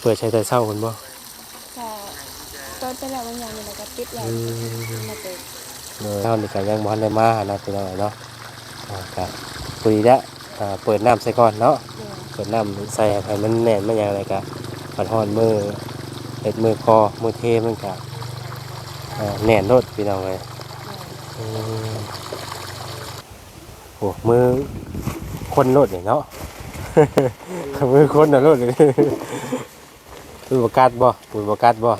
เปิดใช้แต่เช้าคนบ่ก็ตอนไปแล้วบางอย่างนี่แหละก็ปิดแล้วอืมมาเปิดเออเท่านี้ก็ยังบ่ทันได้มาหานะพี่น้องเนาะอ่าก็คุยแล้วอ่าเปิดน้ำใส่ก่อนเนาะเดี๋ยวเปิดน้ำใส่ให้มันแน่นมันหยังอะไรก็ปัดฮ้อนมือเฮ็ดมือคอมือเทมันก็อ่าแน่นโลดพี่น้องเอ้ยอืมโอ้มือคนโลดเนี่ยเนาะมือคนน่ะโลดเลยมือ ประกาศบ่มือประกาศบ่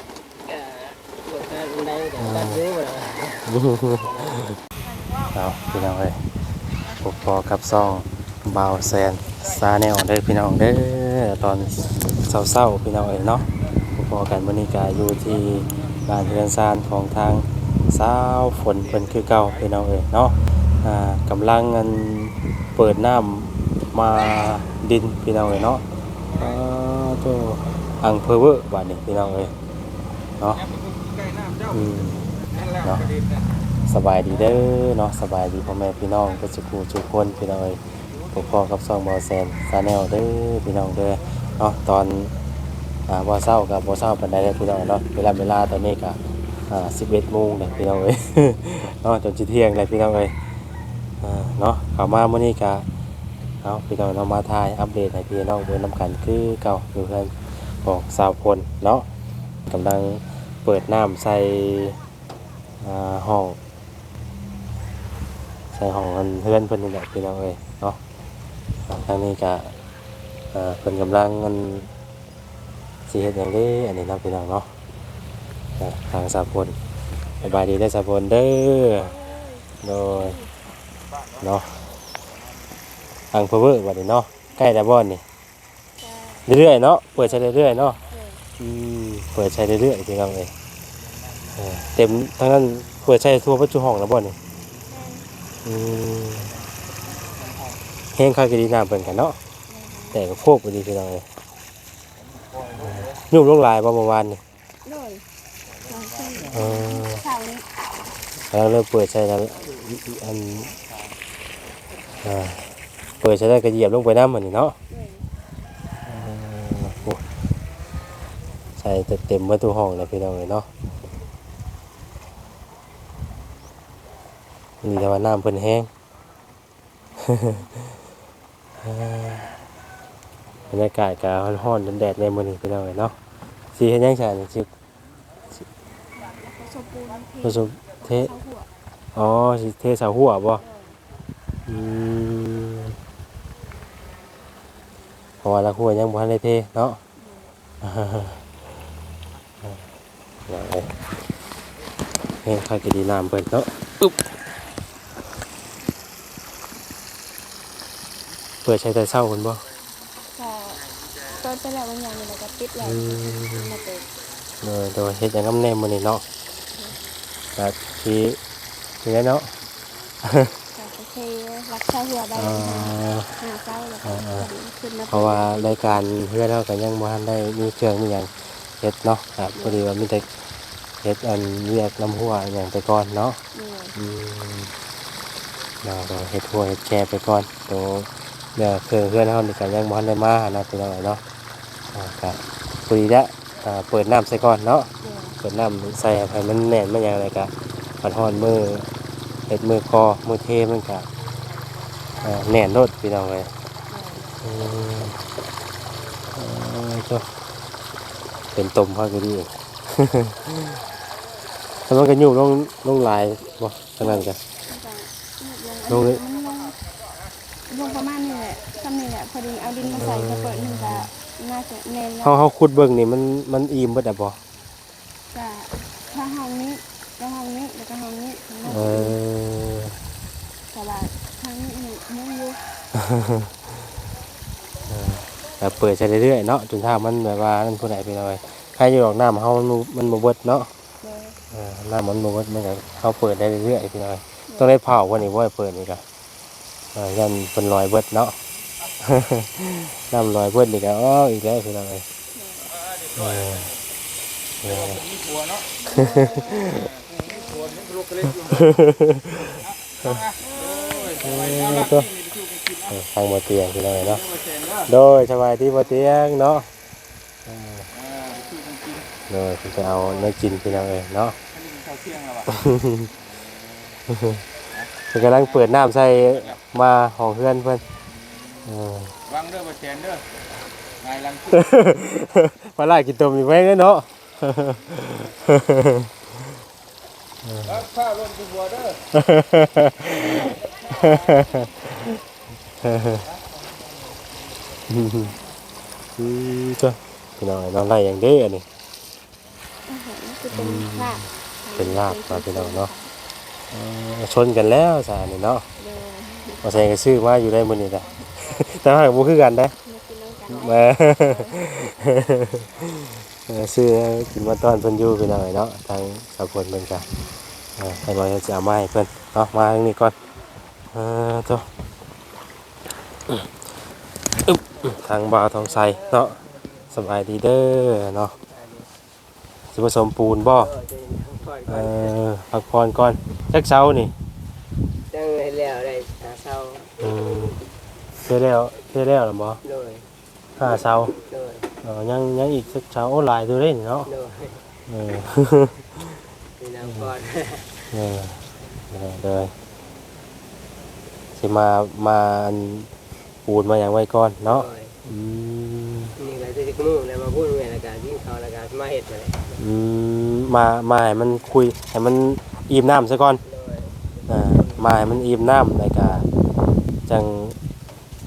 เอาพี่น้องเอ้ยพบพอกับซองบาวแซนซาแนลเด้อพี่น้องเด้อตอนเศร้าๆพี่น้องเอ้ยเนาะพบพอกันมื้อนี้ก็อยู่ที่บ้านเรือนซานของทางสาวฝนเพิ่นคือเก่าพี่น้องเอ้ยเนาะอ่ากำลังอันเปิดน้ำมาดินพี่น้องเอ้ยเนาะอ่าโต อังเพอเวอร์บาดนี้พี่น้องเอ้ยเนาะอืมเนาะสบายดีเด้อเนาะสบายดีพ่อแม่พี่น้องก็สุขูทุกคนพี่น้องเอ้ยพบพ่อกับซองบอแซนซาแนลเด้อพี่น้องเด้อเนาะตอนอ่าบ่เช้ากับบ่เช้าปานใดเด้อพี่น้องเนาะเวลาเวลาตอนนี้ก็อ่า11โมงเลยพี่น้องเอ้ยเนาะจนสิเที่ยงเลยพี่น้องเอ้ยอ่าเนาะเข้ามามื้อนี้ก็เอาพี่น้องเนาะมาถ่ายอัปเดตให้พี่น้องเบิ่งนํกันคือเก่าอยู่เพิ่น ของสาวพลเนาะกำลังเปิดน้ำใส่ห้องใส่ของเพื่อนเพิ่อนนี่แหละพี่น้องเอ้ยเนาะทางนี้ก็เอ่อเพิ่นกำลังมันสิเฮ็ดหยังเด้อันนี้นาะพี่น้องเนาะทางสากลสบายดีได้สากลเด้อโดยเนาะทางเพอเวอร์บัดนี้เนาะใกล้แล้วบ่นี่ เรื่อยๆเนาะเปิดใช้เรื่อยๆเนาะเดี๋ยวอืมเปิดใช้เรื่อยๆพี่น้องเอ้ยเออเต็มทั้งนั้นเปิดใช้ทั่วปัจจุห้องแล้วบ่นี่อืมแห้งค่อยก็ดีน้ำเปิ่นกันเนาะแต่ก็โคกไปดีพี่น้องเลยยุ่งลงหลายบ่เมื่อวานนี่โดยลองขึ้นเออเช้านี้แล้วเริ่มเปิดใช้แล้วอันอ่าเปิดใช้ได้ก็เหยียบลงไปน้ำเหมือนนี่เนาะเดี๋ยว เออโอ้ ใส่เต็มๆประตูห้องเลยพี่น้องเลยเนาะนี่แต่ว่าน้ำเพิ่นแห้งบรรยากาศก็ร้อนๆแดดๆในมื้อนี้พี่น้องเอ้ยเนาะสิเฮ็ดหยังซะนี่สิผสมปูนผสมเทเข้าหัวอ๋อสิเทเสาหัวบ่อืมเพราะว่าละหัวยังบ่ทันได้เทเนาะ เดี๋ยวเอ้ยเฮ้ยค่อยจะดีน้ำเพิ่นเนาะอึ๊บเปิดใช้แต่เช้าเพิ่นบ่ก็ตอนไปแล้วบางอย่างนี่แหละก็ปิดแล้วอืมมาเปิดโดยโดยเฮ็ดหยังกำแนมมื้อนี้เนาะก็สินี่แหละเนาะก็โอเครักเช้าหัวได้อ่าหาเช้าแล้วก็อ่าขึ้นมาเพราะว่ารายการเพื่อนเราก็ยังบ่ทันได้มีเครื่องมีหยัง เฮ็ดเนาะครับพอดีว่ามีแต่เฮ็ดอันเรียกน้ำหัวอหย่างไปก่อนเนาะเดี๋ยวอืมเราก็เฮ็ดหัวเฮ็ดแกไปก่อนตัวเดี๋ยวเครื่องเพื่อนเฮานี่ก็ยังบ่ทันได้มานะพี่น้องเนาะอ่าก็พอดีแล้วอ่าเปิดน้ำใส่ก่อนเนาะเดี๋ยวเปิดน้ำใส่ให้มันแน่นมันหยังอะไรก็ปัดฮ้อนมือเฮ็ดมือคอมือเทมันก็อ่าแน่นโลดพี่น้องเอ้ยอืมเออเจ้า เป็นตมพาก็ดีแล้วมันก็อยู่ลงลงหลายบ่ทางนั้นกัน ลงเลยมันลงลงประมาณนี้แหละทำนี่แหละพอดีเอาดินมาใส่จะเปิดหนึ่งก็น่าจะแน่นแล้วเฮาเฮาขุดเบิ่งนี่มันมันอิ่มเบิดอะบ่จะถ้าห้องนี้แล้วห้องนี้แล้วก็ห้องนี้ทั้งหมดเออ แต่ว่าทางนี้นี่มุ้งอยู่แต่ เปิดใช้เรื่อยๆเนาะจนถ้ามันแบบว่ามันผู้ใดไปหน่อยใครอยู่ออกน้ำเฮามันบ่มันบ่เบิดเนาะเลยเออน้ำมันบ่เบิดมันก็เฮาเปิดได้เรื่อยๆพี่น้อยต้องได้เผาวันนี้บ่ให้เปิดนี่ก็เออยันเพิ่นลอยเบิดเนาะน้ำลอยเบิดนี่ก็อ้ออีกแล้วพี่น้อยเออเออมีผัวเนาะมีผัวนี่ลูกกระเล็กอยู่เอ อก็เออฟังบ่เตียงพี่น้อยเนาะ โดยสบายดีบ่เตียงเนาะเออเลยเพิ่นจะเอาเนื้อกินพี่น้องเอ้ยเนาะอันนี้มันเข้าเที่ยงแล้วว่ะเพิ่นกำลังเปิดน้ำใส่มาห้องเพื่อนเพิ่นเออวางเด้อบ่แชนเด้อไงลังปลาไหลกินต้มอยู่ไว้เนาะรับข้าวลงที่บัวเด้อ อือจ้ะพี่น้องน้องไล่อย่างเด้อันนี้อาหารคือเป็นลาบเป็นลาบมาพี่น้องเนาะเออชนกันแล้วสานี่เนาะเดินมาใส่ก็ซื้อมาอยู่ได้มื้อนี้จ้ะแต่ว่าบ่คือกันนะมากินน้ำกันมาเออซื้อกินมาตอนเพิ่นอยู่พี่น้องเนาะทางสาวพลเพิ่นก็เออให้ว่าจะเอามาให้เพิ่นเนาะมาทางนี้ก่อนเออโต อึ๊บทางบ่าวทองใสเนาะสบายดีเด้อเนาะสิผสมปูนบ่เออพักผ่อนก่อนจักเช้านี่จังให้แล้วได้หาเศร้าอืมเท่แล้วเท่แล้วล่ะบ่โดยห้าเช้าโดยเออยังยังอีกสักเช้าโอ้หลายตัวเด้นี่เนาะโดยเออมีน้ำก่อนเออเออเลยสิมามาอัน ปูนมาอย่างไว้ก่อนเนาะโดยอืมนี่ก็จะมุ่งแล้วมาพูดเวลาการที่เขาละการมาเห็ดมาเลยอืมมามาให้มันคุยให้มันอิ่มน้ำซะก่อนโดยอ่ามาให้มันอิ่มน้ำในกาจัง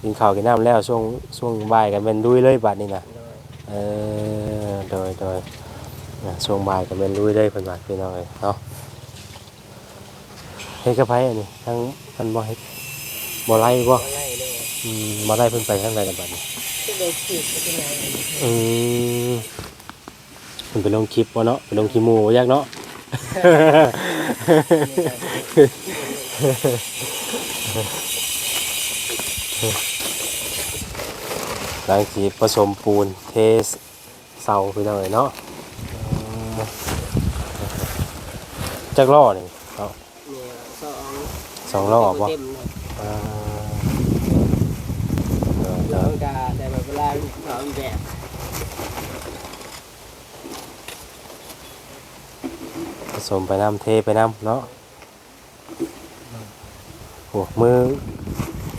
กินข้าวกินน้ำแล้วช่วงช่วงบ่ายกันเป็นลุยเลยบัดนี้นะโดยเออโดยโดยอ่าช่วงบ่ายกันเป็นลุยเลยเพิ่นว่าพี่น้องเอ้ยเนาะเฮ็ดกับไผอันนี้ทั้งมันบ่เฮ็ดบ่ไล่บ่ไล่โดย อืมมาไล่เพิ่นไปทางใดกันบัดนี้ก็โดยขีดไปที่ไหนอืมเพิ่นไปลงคลิปบ่เนาะไปลงคลิปหมู่บ่ยากเนาะ หลังจากผสมปูนเทเสาพี่น้องเอ้ยเนาะจักล้อนี่เอาเนี่ยสองสองล้อบ่เต็มเลยอ่าเออ แล้ เอ ว อ ก็ แต่แบบเวลาสองแบบผสมไปน้ำเทไปน้ำเนาะโอ้มือ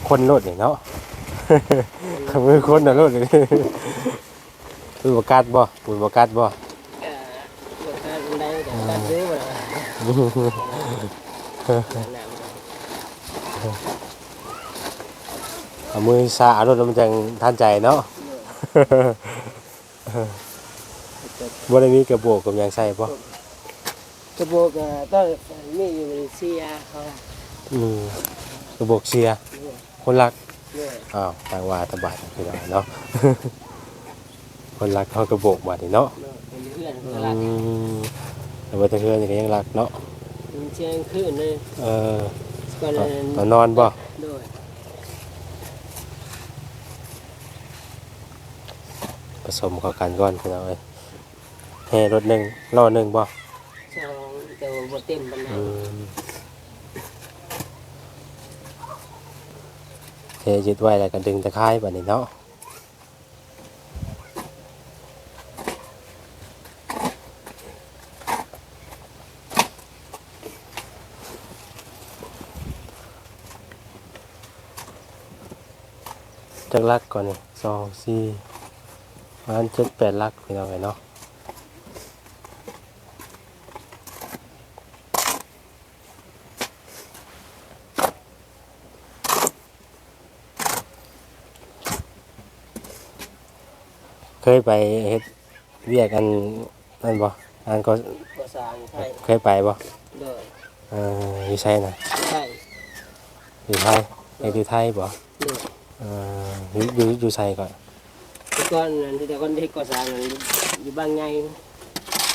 คนรถนี่เนาะ มือคนน่ะรถนี่ปืนบกัดบ่ปืนบกัดบ่ก็รถการได้แต่การซื้อมาแล้วเอามือสาดรถแล้วมันจังทันใจเนาะ บ่ได้มีกระโบกกับหยังใส่บ่กระบอกต้องมีอยู่ในเซียเขาอืมกระโบกเสียคนรักด้วยอ้าวทางว่าตะบาดคือว่าเนาะ คนรักเขากระโบกบาดนี่เนาะเป็นเพื่อนอืเขารักมแต่ว่าแตะเฮือนนี่ก็ยังรักเนาะ มันเชียงขึ้นเลยเออ ก่อนตอนนั้นตอนนอนบ่ด้วย ผสมเข้ากันก่อนพี่น้องเอ้ยแห่รถหนึงล้อหนึงบ่ช่องแต่ว่าบ่เต็มปานใดอืมเทยึดไว้แล้วก็ดึงตะไคร้บัดนี้เนาะจักลักก่อนนี่สองสี่ ประมาณเจ็ดแปดลักพี่น้องเอ้ยเนาะเคยไปเฮ็ดเวียกอันนั่นบ่อันก็บ่สร้างไทยเคยไปบ่ด้วยเอ่ออยู่ไสน่ะไทยอยู่ไทยเฮ็ดอยู่ไทยบ่ด้วยเอ่ออยู่อยู่อยู่ไสก่อน แต่ก่อนนั้นแต่ก่อนที่ก่อสร้างนั้นอยู่บางใหญ่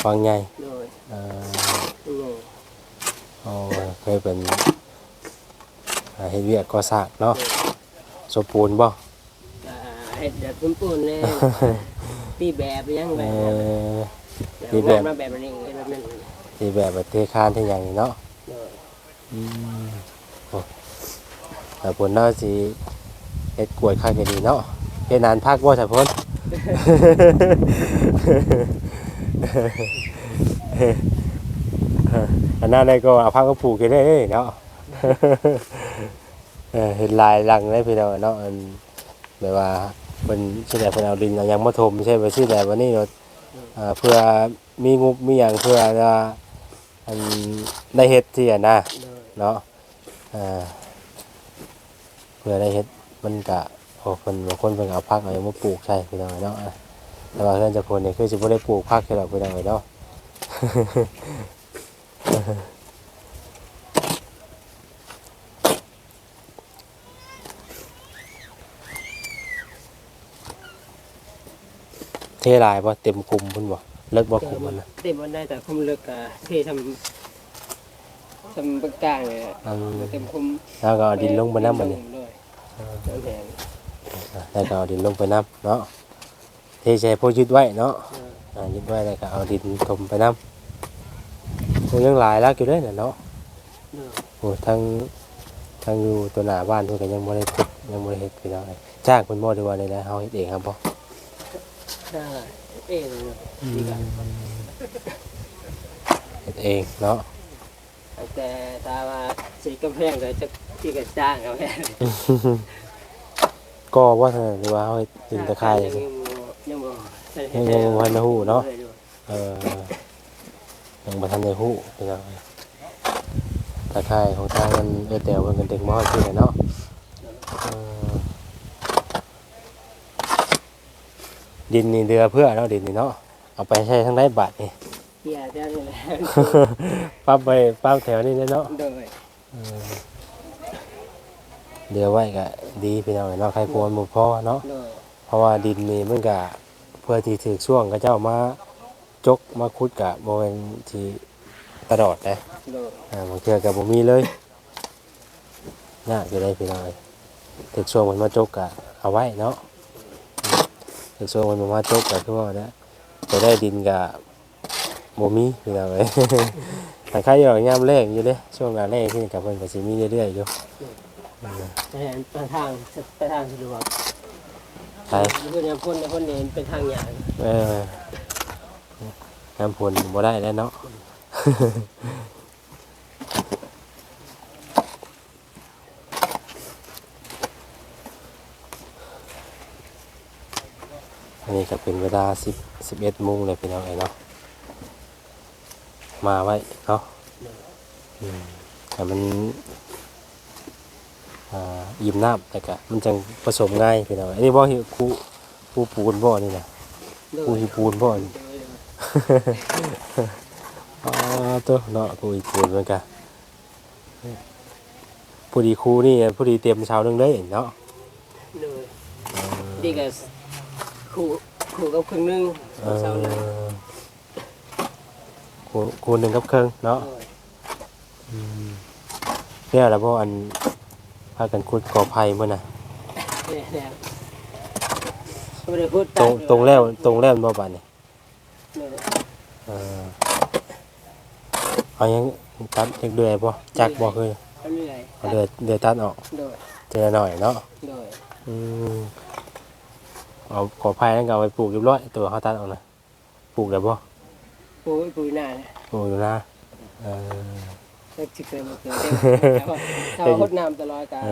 ฟังใหญ่ด้วยเอ่อนี่ไงเอาเคยเป็นอ่าเฮ็ดเวียกก่อสร้าง เนานบ่ก็เฮ็ดนาแบบนี้แบบนั้นที่แบบว่าเทคานหน้าสิเฮ็ดกล้วยข้างก็ดีเนาะเฮ็ดนานพักบ่ในอันนั้นได้ก็เอาผ้าก็ผูกกันได้เนาะเห็นลายหลังได้พี่น้องเนาะแบบว่าเป็นชื่อแต่เพิ่นเอาดินยังมาถมใช่ไหมชื่อแต่วันนี้เราเพื่อมีงบมีอย่างเพื่อจะอันได้เฮ็ดที่อะนะเนาะเพื่อได้เฮ็ดมันกะ โอ้คนบางคนเพิ่นก็เอาพักเอาหยังมาปลูกใช่พี่น้องเนาะอะแต่ว่าเพื่อนเจะคนนี่คือสิบ่ได้ปลูกพักแค่ดอกพี่น้องเนาะเทลายบ่เต็มคุมพุ่นบ่เลิกบ่คุมมันนะเต็มมันได้แต่คุมเลิกอะเททำทำเป็นกลางเลยอะอืมเต็มคุมแล้วก็เอาดินลงไปน้ำมันนี่ ด้วยน้ำแดงแล้วก็เอาดินลงไปน้ำเนาะเทใช้พวกยึดไว้เนาะอ่ายึดไว้แล้วก็เอาดินถมไปน้ำพวกยังหลายแล้วอยู่เลยน่ะเนาะเนอะโอ้ทั้งทั้งอยู่ตัวหน้าบ้านเพิ่นก็ยังบ่ได้เฮ็ดยังบ่ได้เฮ็ดพี่น้องเอ้ยจ้างเพิ่นบ่ได้ว่าได้แล้วเฮาเฮ็ดเองครับบ่ได้เองดีกันเฮ็ดเองเนาะแต่ตาว่าสีกำแพงก็จะที่กระจ้างกำแพง ก็ว่าซั่นหรือว่าเฮาเฮ็ดดินตะไคร้ยังบ่ยังบ่ยังยังบ่ทันได้ฮู้เนาะเออยังบ่ทันได้ฮู้พี่น้องเอ้ยตะไคร้ของทางมันเออแต่เพิ่นก็เด็กมอดขึ้นแหละเนาะเออดินนี่เดือเพื่อเนาะดินนี่เนาะเอาไปใช้ทั้งได้บาทนี่เฮียได้เลยแหละปั๊บไปปั๊บแถวนี้เลยเนาะโดย เดือไว้ก็ดีพี่น้องเอ้ยเนาะใครควรบ่พอเนาะ โดยเพราะว่าดินนี่มันก็เพื่อที่ถือช่วงก็เจ้ามาจกมาขุดกะบ่แม่นที่ตลอดนะโดยอ่าบางเทื่อกับบ่มีเลยยากอยู่ได้พี่น้องเอ้ยถึกช่วงมันมาจกกะเอาไว้เนาะถึกช่วงมันมาจกกะคือว่านะจะได้ดินกะบ่มีพี่น้องเอ้ย แต่ใครอยู่ยามแรงอยู่เด้ช่วงหน้าแรงขึ้นกับเพิ่นก็สิมีเรื่อยๆอยู่ แต่ไปทางไปทางสะดวกไปเพื่อนพ่นพ่นเน้นเป็นทางอย่างเออน้ำผลบ่ได้แล้วเนาะอันนี้ก็เป็นเวลาสิบสิบเอ็ดโมงเลยพี่น้องไอ้เนาะมาไว้เนาะอืมแต่มันอ่า ยิ้มน้ำแต่ก็มันจังผสมง่ายพี่น้องอันนี้บ่เห็นครูครูปูนบ่นี่นะโดครูยฮีปูนบ่นี่ อ๋อตัวเนาะครูฮีปูนเหมือนกันผู้ดีครูนี่ผู้ดีเตรียมเช้านึงเลยเนาะโดยดีกับขู่ขู่กับครึ่งนึงเอเสาอเลยครูครูหนึ่งกับเครื่องเนาะโดยเนี่ยแล้วบ่อันพากันขุดกอไผ่มื้อน่ะเนี่ยเนี่ยไม่ได้พูดตรงตรงแล้วตรงแล้วบ่บาดนี่เนี่ยเออเอายังตัดเล็กเดือยบ่จักบ่คือเรื่อยเอาเดือยเดือยตัดออกโดยเจอหน่อยเนาะโดยอืมเอากอไผ่นั่นก็เอาไปปลูกเรียบร้อยตัวเขาตัดออกนะปลูกได้บ่ปุยปุยหน้าเนี่ยปลูกอยู่นะเออ ก็จิเกิดมาเกิดแต่ว่าพดน้ำตลอดกาล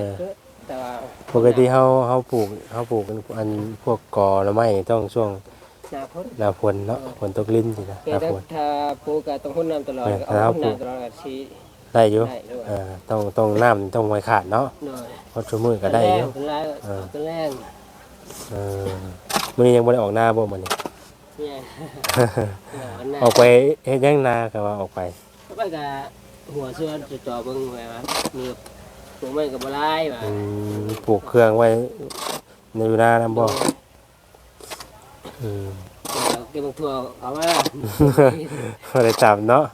แต่ว่าปกติเฮาเฮาปลูกเฮาปลูกเป็นอันพวกกอและไม้นี่ต้องช่วงหน้าพดหน้าฝนเนาะฝนตกลิ้นสินะหแต่น้าถ้าฝน ถ้าปูกต้องพดน้ำตลอดเอาพดน้ำตลอดกับชีได้อยู่ได้ด้วย เออต้องต้องน้ำต้องไว้ขาดเนาะหน่อยเพราะชั่วมือก็ได้อยู่เป็นแรงเป็นแรงเออมื้อนี้ยังบ่ได้ออกหน้าบ่มื้อนี้ เนี่ยหน้า ออกไปเฮ็ดหยังนาก็ว่าออกไปไปกับ หัวเสื้อจะจ่อเบิ้งไว้ว่ามีปลูกไม้กับบัวลายว่าอืมปลูกเครื่องไว้ในอยู่หน้านำบ่อืมเก็บบางทั่วเอามา พอได้ตามเนาะ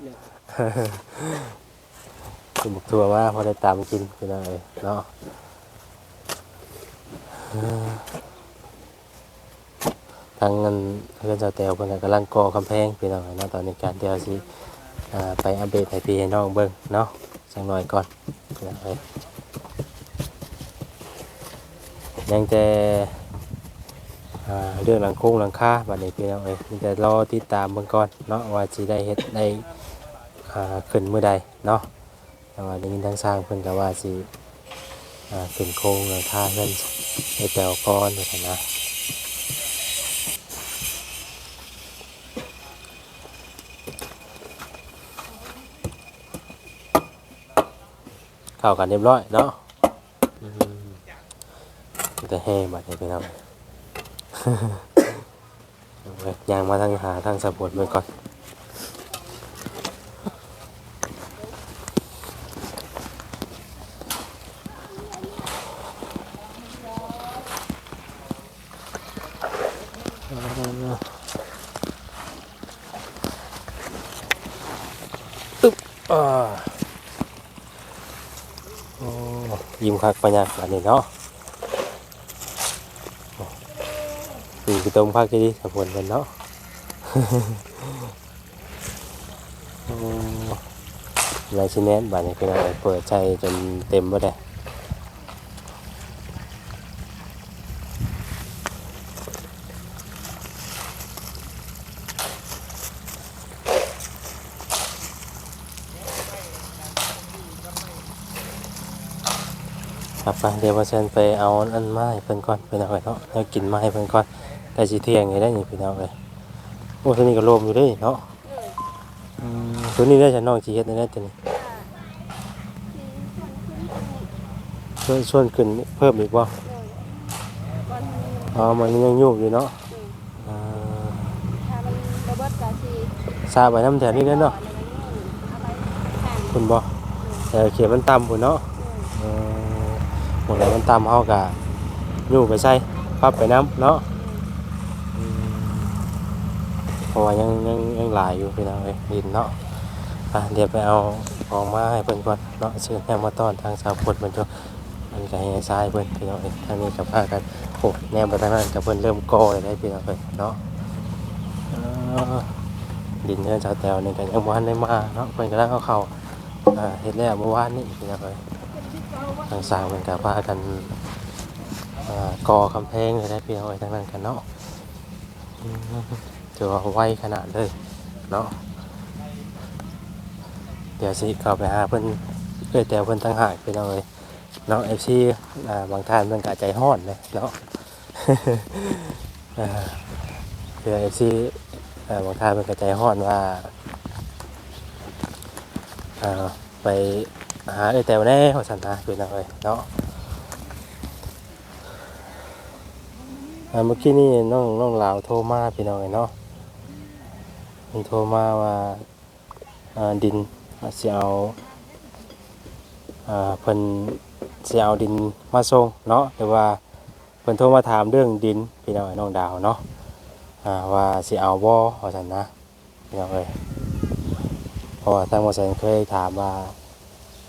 คุณบุกทัวร์มาพอได้ตามกินพี่น้องเอ้ยเนาะเออทางเงินเพื่อนเจ้าแตวเพิ่นก็กำลังก่อกำแพงพี่น้องเอ้ยเนาะตอนนี้การเดียวสิอ่า ไปอัปเดตให้พี่ให้น้องเบิ่งเนาะจังหน่อยก่อนยังแต่เรื่องหลังโค้งหลังคาบัดนี้พี่น้องเอ้ยมีแต่รอติดตามเบิ่งก่อนเนาะว่าสิได้เฮ็ดได้ขึ้นเมื้อใดเนาะแต่ว่าได้ยินทางสร้างเพิ่นก็ว่าสิขึ้นโค้งหลังคาเพิ่นให้แปลวก่อนว่าซั่นนะ เข้ากันเรียบร้อยเนาะอืมมีแต่แห้บัดนี้พี่น้องเอาไว้ยางมาทางหาทางสะบดไว้ก่อนอึ๊บอ่าโอ้ ยิ้มคักปัญญากอันนี้เนาะนี่คือต้มคักดีสมควรกันเนาะโอ้ลายชิ้นแน่นบาดนี้คืออะไรเปิดใจจนเต็มบ่ได้ ครับไปเดี๋ยวว่าเชิญไปเอาอันไม้เพิ่นก่อนเพิ่นเอาไว้เนาะเอากินไม้เพิ่นก่อนแต่สิเที่ยงนี่ได้นี่พี่น้องเอ้ยโอ้ตัวนี้ก็โลมอยู่เด้เนาะอืมตัวนี้ได้ฉันน้องสิเฮ็ดได้ตัวนี้ช่วยชวนขึ้นเพิ่มอีกบ่ก่อนทำอ๋อมันยังยุบอยู่เนาะอ่าถ้ามันระเบิดกะสิทราบไว้น้ำแถวนี้เด้อเนาะเอาไปห่างคุณบ่แต่เขียนมันต่ำพุ่นเนาะเออ หมดแล้วมันต่ำเฮาก็ยุบไปใส่ปรับไปน้ำเนาะเพราะว่ายังยังยังหลายอยู่พี่น้องเอ้ยดินเนาะอะเดี๋ยวไปเอาของมาให้เพิ่นก่อนเนาะเชิญแม่มาต้อนทางสาวพดมันจะมันก็ให้ทรายเพิ่นพี่น้องเอ้ยทางนี้กับพากันโอ้แนมไปทางนั้นกับเพิ่นเริ่มก่อเลยได้พี่น้องเอ้ยเนาะดินเนื้อชาวแตวนี่ก็ยังบ่ทันได้มาเนาะเพิ่นกำลังเอาเข้าอ่าเฮ็ดแล้วเมื่อวานนี้พี่น้องเอ้ย ทางสร้างเพิ่นก็พากันอ่าก่อคำแพงเลยได้พี่น้องเอ้ยทางนั้นกันเนาะถือว่าไวขนาดเลยเนาะเดี๋ยวสิเข้าไปหาเพิ่อนเพื่อแต่เพิ่อนตั้งหากไปหน่อยเนาะเอฟซีบางท่านเพิ่นกะใจฮ้อนเลยเนาะอ่าเพื่อเอฟซีบางท่านเพิ่นกะใจฮ้อนว่าไป หาเอ้แต่วแน่ว่าซั่นนะเป็นอาเลยเนาะเมื่อกี้นี่น้องน้องลาวโทรมาพี่น้องเอ้เนาะมันโทรมาว่าดินว่าสิเอาเพิ่นเสิเอาดินมาส่งเนาะแต่ว่าเพิ่นโทรมาถามเรื่องดินพี่น้องเอ้น้องดาวเนาะอ่าว่าสิเอาบ่ว่าซั่นนะพี่น้องเอ้ยเพราะว่าทางบ่แซนเคยถามว่า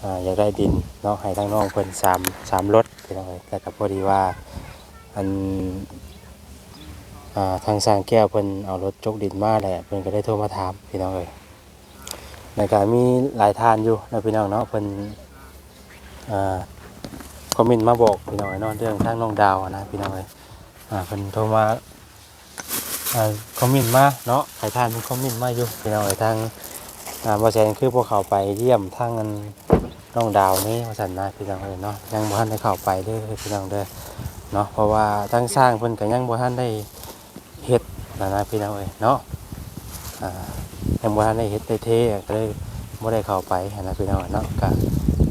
อ่าอยากได้ดินเนาะให้ทางน้องเพิ่นสามสามรถพี่น้องเอ้ยแต่ก็พอดีว่าอันอทางสร้างแก้วเพิ่นเอารถจกดินมาแหละเพิ่นก็ได้โทรมาถามพี่น้องเอ้ยในการมีหลายทานอยู่นะพี่น้องเนาะเพิ่นคอมเมนต์มาบอกพี่น้องเอ้ยเนาะเรื่องทางน้องดาวนะพี่น้องเอ้ยเพิ่นโทรมาคอมเมนต์มาเนาะหลายทานมีคอมเมนต์มาอยู่พี่น้องเอ้ยทางอ่าบ่แซนคือพวกเขาไปเยี่ยมทาง อันน้องดาวนี่ว่าซั่นนะพี่น้องเอ้ยเนาะยังบ่ทันได้เข้าไปเด้อพี่น้องเด้อเนาะเพราะว่าทางสร้างเพิ่นก็ยังบ่ทันได้เฮ็ดนะนะพี่น้องเอ้ยเนาะอ่ายังบ่ทันได้เฮ็ดได้เทก็เลยบ่ได้เข้าไปนะพี่น้องเนาะก็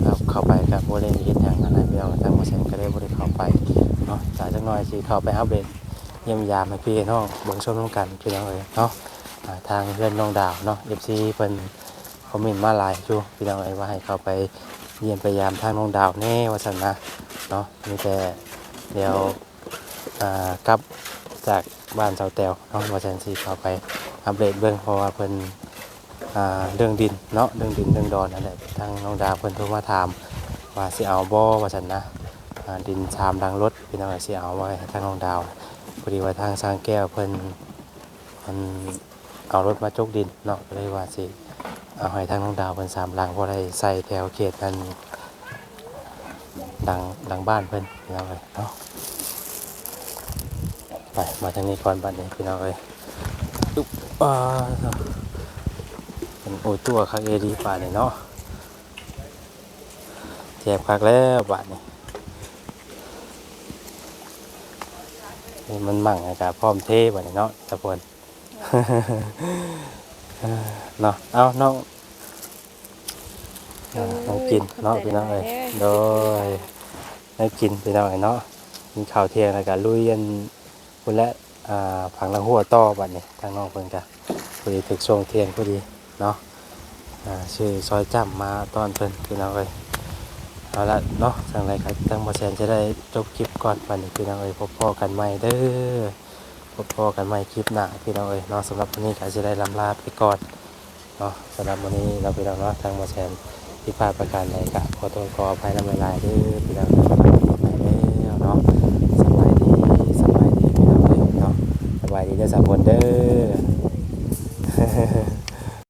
ก็เข้าไปก็บ่ได้เฮ็ดหยังนะพี่น้องทางบ่เซ็นก็เลยบ่ได้เข้าไปเนาะจากจักหน่อยสิเข้าไปอัปเดตเยี่ยมยามให้พี่น้องเบิ่งชมร่วมกันพี่น้องเอ้ยเนาะอ่าทางเพื่อนน้องดาวเนาะ FC เพิ่น อมเมนต์มาหลายอยู่พี่น้องเอ้ยว่าให้เข้าไปเยี่ยมไปยามทางน้องดาวแน่ว่าสันนะเนาะมีแต่เดี๋ยวอ่ากลับจากบ้านเสาแตวเนาะว่าจันสีเข้าไปอัปเดตเบื้องเพราะว่าเพิ่นอ่าเรื่องดินเนาะเรื่องดินเรื่องดอนนั่นแหละทางน้องดาวเพิ่นโทรมาถามว่าสิเอาบ่ว่าสันนะอ่าดินชามดังรถพี่น้องสิเอาไว้ให้ทางน้องดาวพอดีว่าทางสร้างแก้วเพิ่นเพิ่น เอารถมาจกดินเนาะเลยว่าสิเอาให้ทางน้องดาวเพิ่นสามหลังบ่ได้ใส่แถวเขตนั้นดังดังบ้านเพิ่นพี่น้องเอ้ยเนาะไปมาทางนี้ก่อนบัดนี้พี่น้องเอ้ยอึ๊บอ่าเป็นโอ้ตัวคักเอดีป่านนี่เนาะเจ็บคักแล้วบ้าดนี้นี่มันมั่งอากาศพร้อมเทบัดนี้เนาะตะพน เนาะเอาน้องอ่าน้องกินเนาะพี่น้องเอ้ยโดยน้องกินพี่น้องเอ้ยเนาะกินข้าวเที่ยงแล้วก็ลุยกันพุ่นและอ่าผังละหัวต่อบัดนี้ทางน้องเพิ่นก็พอดีถึกช่วงเที่ยงพอดีเนาะอ่าชื่อซอยจ้ำมาตอนเพิ่นพี่น้องเอ้ยเอาละเนาะทางไรครับทางบ่แซนจะได้จบคลิปก่อนบัดนี้พี่น้องเอ้ยพบพ่อกันใหม่เด้อ พบพอกันใหม่คลิปหน้าพี่น้องเอ้ยเนาะสำหรับวันนี้ก็จะได้ลำลาไปก่อนเนาะสำหรับวันนี้เราพี่น้องเนาะทางมาแชนที่พลาดประการใดก็ขอโทษขออภัยนำลายด้วยพี่น้องสบายดีไปแล้วเนาะสบายดีสบายดีพี่น้องเอ้ยเนาะสบายดีเด้อสามคนเด้อ